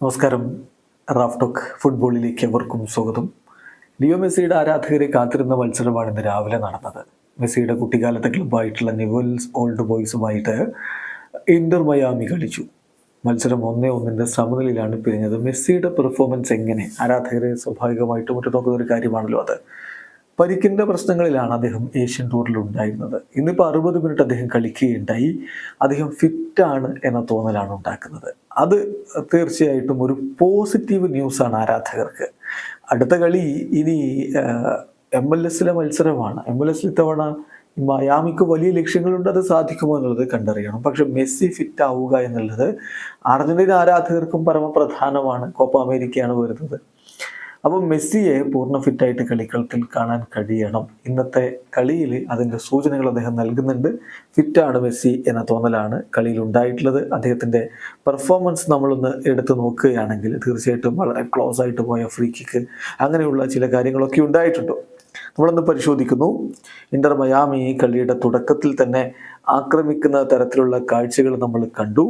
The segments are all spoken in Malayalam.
നമസ്കാരം. റാഫ് ടോക്ക് ഫുട്ബോളിലേക്ക് എവർക്കും സ്വാഗതം. ലിയോ മെസ്സിയുടെ ആരാധകരെ കാത്തിരുന്ന മത്സരമാണ് ഇന്ന് രാവിലെ നടന്നത്. മെസ്സിയുടെ കുട്ടിക്കാലത്തെ ക്ലബ്ബായിട്ടുള്ള നിവൽസ് ഓൾഡ് ബോയ്സുമായിട്ട് ഇന്റർ മയാമി കളിച്ചു. മത്സരം ഒന്നേ ഒന്നിന്റെ സമനിലയിലാണ് പിരിഞ്ഞത്. മെസ്സിയുടെ പെർഫോമൻസ് എങ്ങനെ? ആരാധകരെ സ്വാഭാവികമായിട്ടും നോക്കുന്ന ഒരു കാര്യമാണല്ലോ അത്. പരിക്കിന്റെ പ്രശ്നങ്ങളിലാണ് അദ്ദേഹം ഏഷ്യൻ ടൂറിൽ ഉണ്ടായിരുന്നത്. ഇന്നിപ്പോൾ അറുപത് മിനിറ്റ് അദ്ദേഹം കളിക്കുകയുണ്ടായി. അദ്ദേഹം ഫിറ്റാണ് എന്ന തോന്നലാണ് ഉണ്ടാക്കുന്നത്. അത് തീർച്ചയായിട്ടും ഒരു പോസിറ്റീവ് ന്യൂസാണ് ആരാധകർക്ക്. അടുത്ത കളി ഇനി എം എൽ എസിലെ മത്സരമാണ്. എം എൽ എസിൽ ഇത്തവണ മയാമിക്ക് വലിയ ലക്ഷ്യങ്ങളുണ്ട് അത് സാധിക്കുമോ എന്നുള്ളത് കണ്ടറിയണം. പക്ഷെ മെസ്സി ഫിറ്റ് ആവുക എന്നുള്ളത് അർജന്റീന ആരാധകർക്കും പരമപ്രധാനമാണ്. കോപ്പ അമേരിക്കയാണ് വരുന്നത്. അപ്പം മെസ്സിയെ പൂർണ ഫിറ്റായിട്ട് കളിക്കളത്തിൽ കാണാൻ കഴിയണം. ഇന്നത്തെ കളിയിൽ അതിന്റെ സൂചനകൾ അദ്ദേഹം നൽകുന്നുണ്ട്. ഫിറ്റാണ് മെസ്സി എന്ന തോന്നലാണ് കളിയിൽ ഉണ്ടായിട്ടുള്ളത്. അദ്ദേഹത്തിന്റെ പെർഫോമൻസ് നമ്മളൊന്ന് എടുത്തു നോക്കുകയാണെങ്കിൽ തീർച്ചയായിട്ടും വളരെ ക്ലോസ് ആയിട്ട് പോയ ഫ്രീ കിക്ക് അങ്ങനെയുള്ള ചില കാര്യങ്ങളൊക്കെ ഉണ്ടായിട്ടുണ്ട്? നമ്മളൊന്ന് പരിശോധിക്കുന്നു. ഇന്റർ മയാമി കളിയുടെ തുടക്കത്തിൽ തന്നെ ആക്രമിക്കുന്ന തരത്തിലുള്ള കാഴ്ചകൾ നമ്മൾ കണ്ടു.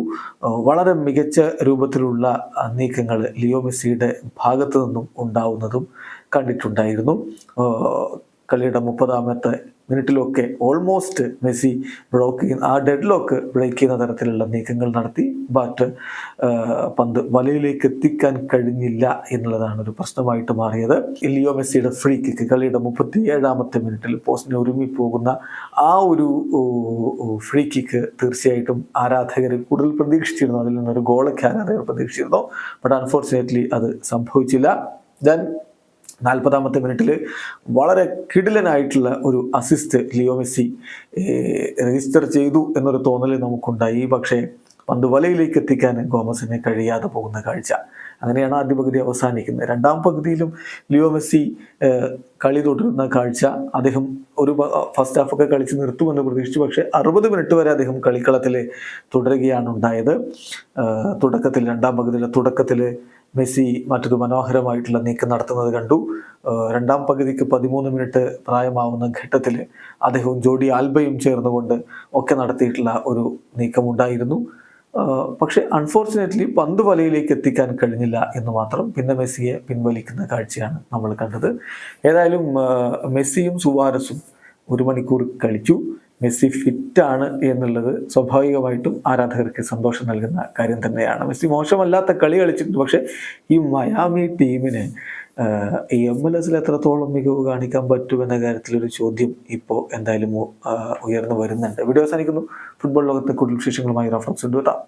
വളരെ മികച്ച രൂപത്തിലുള്ള നീക്കങ്ങൾ ലിയോ മെസ്സിയുടെ ഭാഗത്തു നിന്നും ഉണ്ടാവുന്നതും കണ്ടിട്ടുണ്ടായിരുന്നു. കളിയുടെ മുപ്പതാമത്തെ മിനിറ്റിലൊക്കെ ഓൾമോസ്റ്റ് മെസ്സി ബ്ലോക്ക് ചെയ്യുന്ന ആ ഡെഡ് ലോക്ക് ബ്രേക്ക് ചെയ്യുന്ന തരത്തിലുള്ള നീക്കങ്ങൾ നടത്തി. ബാറ്റ് പന്ത് വലയിലേക്ക് എത്തിക്കാൻ കഴിഞ്ഞില്ല എന്നുള്ളതാണ് ഒരു പ്രശ്നമായിട്ട് മാറിയത്. ലിയോ മെസ്സിയുടെ ഫ്രീ കിക്ക് കളിയുടെ മുപ്പത്തി ഏഴാമത്തെ മിനിറ്റിൽ പോസ്റ്റിനെ ഒരുങ്ങി പോകുന്ന ആ ഒരു ഫ്രീ കിക്ക് തീർച്ചയായിട്ടും ആരാധകർ കൂടുതൽ പ്രതീക്ഷിച്ചിരുന്നു. അതിൽ നിന്നൊരു ഗോളൊക്കെ ആരാധകർ പ്രതീക്ഷിച്ചിരുന്നു. ബട്ട് അൺഫോർച്ചുനേറ്റ്ലി അത് സംഭവിച്ചില്ല. ദെൻ നാൽപ്പതാമത്തെ മിനിറ്റിൽ വളരെ കിടിലനായിട്ടുള്ള ഒരു അസിസ്റ്റ് ലിയോ മെസ്സി രജിസ്റ്റർ ചെയ്തു എന്നൊരു തോന്നൽ നമുക്കുണ്ടായി. പക്ഷേ പന്ത് വലയിലേക്ക് എത്തിക്കാൻ ഗോമസിന് കഴിയാതെ പോകുന്ന കാഴ്ച. അങ്ങനെയാണ് ആദ്യ പകുതി അവസാനിക്കുന്നത്. രണ്ടാം പകുതിയിലും ലിയോ മെസ്സി കളി തുടരുന്ന കാഴ്ച. അദ്ദേഹം ഒരു ഫസ്റ്റ് ഹാഫൊക്കെ കളിച്ച് നിർത്തുമെന്ന് പ്രതീക്ഷിച്ചു. പക്ഷേ അറുപത് മിനിറ്റ് വരെ അദ്ദേഹം കളിക്കളത്തിൽ തുടരുകയാണ് ഉണ്ടായത്. തുടക്കത്തിൽ രണ്ടാം പകുതിയിലെ തുടക്കത്തിൽ മെസ്സി മറ്റൊരു മനോഹരമായിട്ടുള്ള നീക്കം നടത്തുന്നത് കണ്ടു. രണ്ടാം പകുതിക്ക് പതിമൂന്ന് മിനിറ്റ് പ്രായമാവുന്ന ഘട്ടത്തിൽ അദ്ദേഹവും ജോഡി ആൽബയും ചേർന്നുകൊണ്ട് ഒക്കെ നടത്തിയിട്ടുള്ള ഒരു നീക്കമുണ്ടായിരുന്നു. പക്ഷെ അൺഫോർച്ചുനേറ്റ്ലി പന്ത് വലയിലേക്ക് എത്തിക്കാൻ കഴിഞ്ഞില്ല എന്ന് മാത്രം പിന്നെ മെസ്സിയെ പിൻവലിക്കുന്ന കാഴ്ചയാണ് നമ്മൾ കണ്ടത്. ഏതായാലും മെസ്സിയും സുവാരസും ഒരു മണിക്കൂർ കളിച്ചു മെസ്സി ഫിറ്റാണ് എന്നുള്ളത് സ്വാഭാവികമായിട്ടും ആരാധകർക്ക് സന്തോഷം നൽകുന്ന കാര്യം തന്നെയാണ്. മെസ്സി മോശമല്ലാത്ത കളി കളിച്ചിട്ടുണ്ട്. പക്ഷേ ഈ മയാമി ടീമിന് എം എൽ എസിൽ എത്രത്തോളം മികവ് കാണിക്കാൻ പറ്റുമെന്ന കാര്യത്തിലൊരു ചോദ്യം ഇപ്പോൾ എന്തായാലും ഉയർന്നു വരുന്നുണ്ട്. വീഡിയോ അവസാനിക്കുന്നു. ഫുട്ബോൾ ലോകത്തെ കൂടുതൽ വിശേഷങ്ങളുമായി റഫറൻസ് കൊണ്ടുവരാം